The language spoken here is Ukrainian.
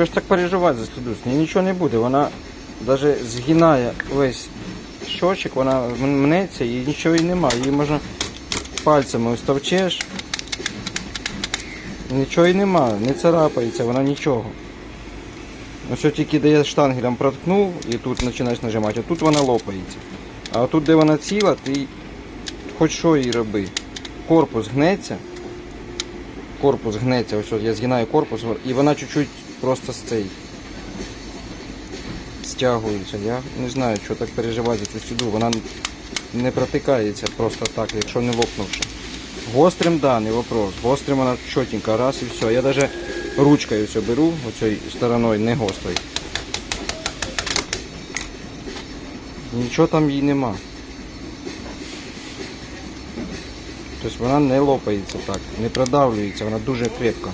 чого ж так переживати за слідус? Ні, нічого не буде. Вона навіть згинає весь щочик, вона мнеться і нічого і немає. Її можна пальцями ось товчеш. Нічого і нема, не царапається, вона нічого. Ну що тільки де я штангелем проткнув і тут починаєш нажимати, а тут вона лопається. А тут, де вона ціла, ти хоч що їй роби. Корпус гнеться. Корпус гнеться, ось я згинаю корпус, і вона чуть-чуть просто цей стягується. Я не знаю, що так переживати цю сюду. Вона не протикається просто так, якщо не лопнувши. Гострим, да, не вопрос. Гострим вона чотенько, раз і все. Я навіть ручкою все беру, оцією стороною, не гострою. Нічого там їй нема. Тобто вона не лопається так, не продавлюється, вона дуже крепка.